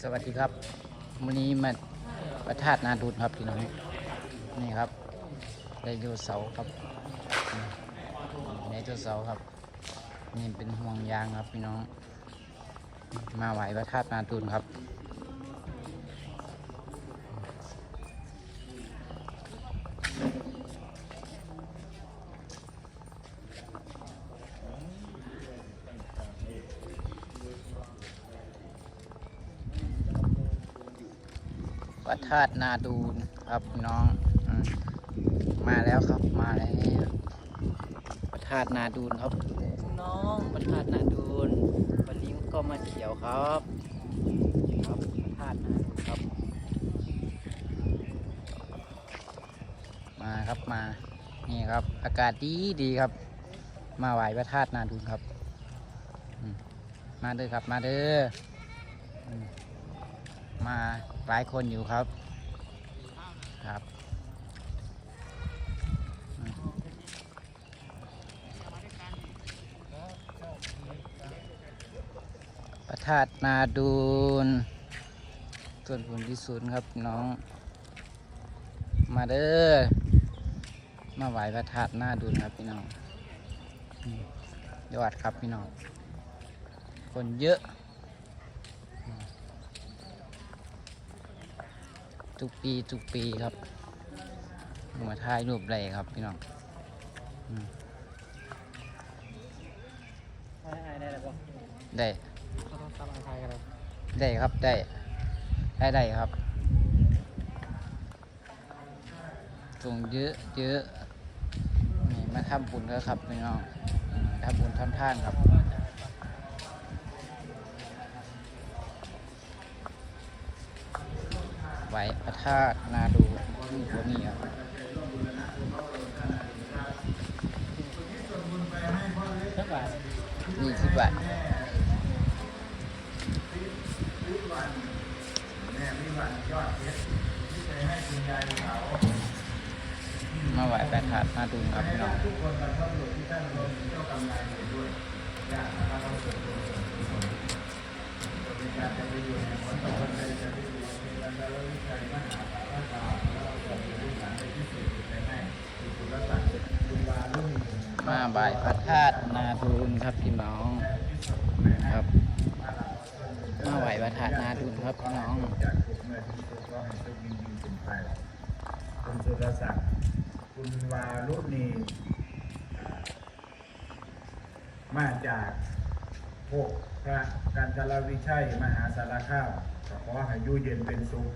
สวัสดีครับวันนี้มาประทาดนาดูดครับพี่น้องนี่ครับไดโนเสาร์ครับไดโนเสาร์ครับ นี่เป็นห่วงยางครับพี่น้อง มาไหวประทาดนาดูนครับ พระธาตุนาดูนครับน้องอมมาแล้วครับมาแล้วพระธาตุนาดูนครับ น้องพระธาตุนาดูนวันนี้ก็มาเที่ยวครับครับพระธาตุนาดูนครับ มาครับมานี่ครับ อากาศดีดีครับ มาไหวพระธาตุนาดูนครับอืมมาเด้อครับมาเด้ออื มาหลายคนอยู่ครับครับอืมพระธาตนาดูนส่วนผลที่ศูนย์ครับน้อง มาเด้อมาไหวพระธาตนาดูนครับพี่น้องยอดครับพี่น้อง คนเยอะ ทุกปีทุกปีครับมาถ่ายรูปได้ครับพี่น้องอืมได้แล้วป่ะได้เขาต้องทำอะไรกันเลยได้ครับได้ ได้ได้ครับส่งเยอะเยอะนี่มาทำบุญก็ครับพี่น้องอืมทำบุญทำท่านครับ ไหวพระธาตุนาดูนี่ตัวนี้ครับเท่าไหร่นี่สิบบาทมาไหวแปดถาดมาดูครับพี่น้อง มาบายพระธาตุนาดูนครับพี่น้องครับมาไหวพระธาตุนาดูนครับพี่น้องจากทุกเมื่อที่ทุกก็ให้ทุกยินดีเป็นไปคุณสุรศักดิ์คุณวารุณีมาจากพวกพระกันทรวิชัยมหาสารคามขอให้อยู่เย็นเป็นสุข